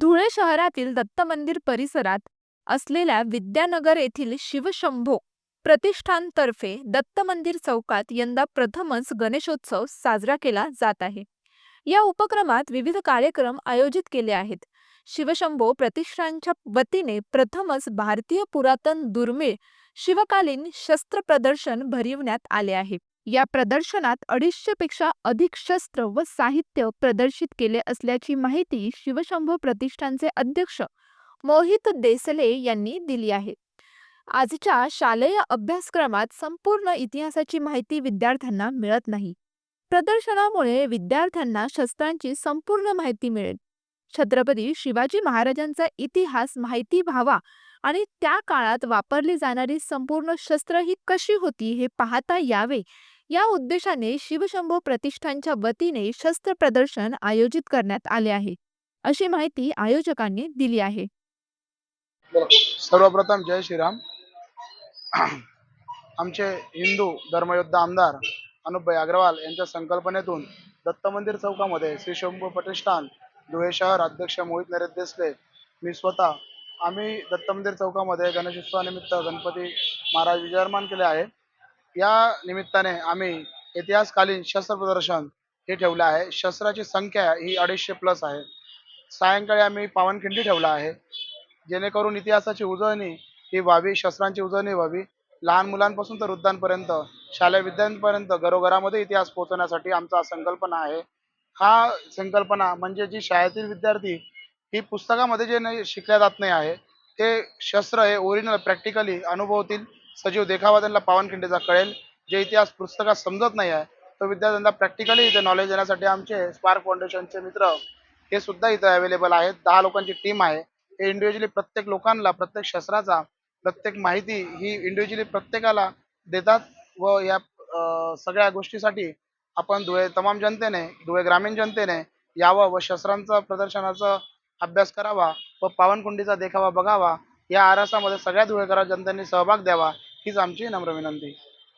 धुळे शहरातील दत्त मंदिर परिसरात असलेल्या विद्यानगर येथील शिवशंभो प्रतिष्ठानतर्फे दत्त मंदिर चौकात यंदा प्रथमच गणेशोत्सव साजरा केला जात आहे. या उपक्रमात विविध कार्यक्रम आयोजित केले आहेत. शिवशंभो प्रतिष्ठानच्या वतीने प्रथमच भारतीय पुरातन दुर्मिळ शिवकालीन शस्त्र प्रदर्शन भरविण्यात आले आहे. या प्रदर्शनात अडीचशे पेक्षा अधिक शस्त्र व साहित्य प्रदर्शित केले असल्याची माहिती शिवशंभू प्रतिष्ठानचे अध्यक्ष मोहित देसले यांनी दिली आहे. आजच्या शालेय अभ्यासक्रमात संपूर्ण इतिहासाची माहिती विद्यार्थ्यांना मिळत नाही. प्रदर्शनामुळे विद्यार्थ्यांना शस्त्रांची संपूर्ण माहिती मिळेल. छत्रपती शिवाजी महाराजांचा इतिहास माहिती व्हावा आणि त्या काळात वापरली जाणारी संपूर्ण शस्त्र ही कशी होती हे पाहता यावे या उद्देशाने शिवशंभो प्रतिष्ठानच्या वतीने शस्त्र प्रदर्शन आयोजित करण्यात आले आहे. अशी माहिती आयोजकांनी दिली आहे. सर्वप्रथम जय श्रीराम. आमचे हिंदू धर्मयोद्धा आमदार अनुपभाई अग्रवाल यांच्या संकल्पनेतून दत्त मंदिर चौकामध्ये श्री शंभू प्रतिष्ठान धुळे शहर अध्यक्ष मोहित नरेश देसले मी स्वतः आम्ही दत्त मंदिर चौकामध्ये गणेशोत्सवानिमित्त गणपती महाराज विजयमान केले आहे. या निमित्ताने आम्ही इतिहासकालीन शस्त्र प्रदर्शन हे ठेवलं आहे. शस्त्राची संख्या ही अडीचशे प्लस आहे. सायंकाळी आम्ही पावनखिंडी ठेवला आहे. जेणेकरून इतिहासाची उजळणी ही व्हावी शस्त्रांची उजळणी व्हावी. लहान मुलांपासून तर वृद्धांपर्यंत शालेय विद्यार्थ्यांपर्यंत घरोघरामध्ये इतिहास पोहोचवण्यासाठी आमचा संकल्पना आहे. हा संकल्पना म्हणजे जी शाळेतील विद्यार्थी ही पुस्तकामध्ये जे नाही शिकल्या जात नाही आहे ते शस्त्र हे ओरिजिनल प्रॅक्टिकली अनुभवतील. सजीव देखावा त्यांना पावनखिंडीचा कळेल. जे इतिहास पुस्तकात समजत नाही आहे तो विद्यार्थ्यांना प्रॅक्टिकली इथे नॉलेज देण्यासाठी आमचे स्पार्क फाउंडेशनचे मित्र हे सुद्धा इथं अवेलेबल आहेत. दहा लोकांची टीम आहे. हे इंडिव्हिज्युअली प्रत्येक लोकांना प्रत्येक शस्त्राचा प्रत्येक माहिती ही इंडिव्हिज्युअली प्रत्येकाला देतात व या सगळ्या गोष्टीसाठी आपण धुळे तमाम जनतेने धुळे ग्रामीण जनतेने यावं व शस्त्रांचा प्रदर्शनाचा अभ्यास करावा व पावनकुंडीचा देखावा बघावा या आरासामध्ये सगळ्या धुळेकर जनतेने सहभाग द्यावा हीच आमची नम्र विनंती.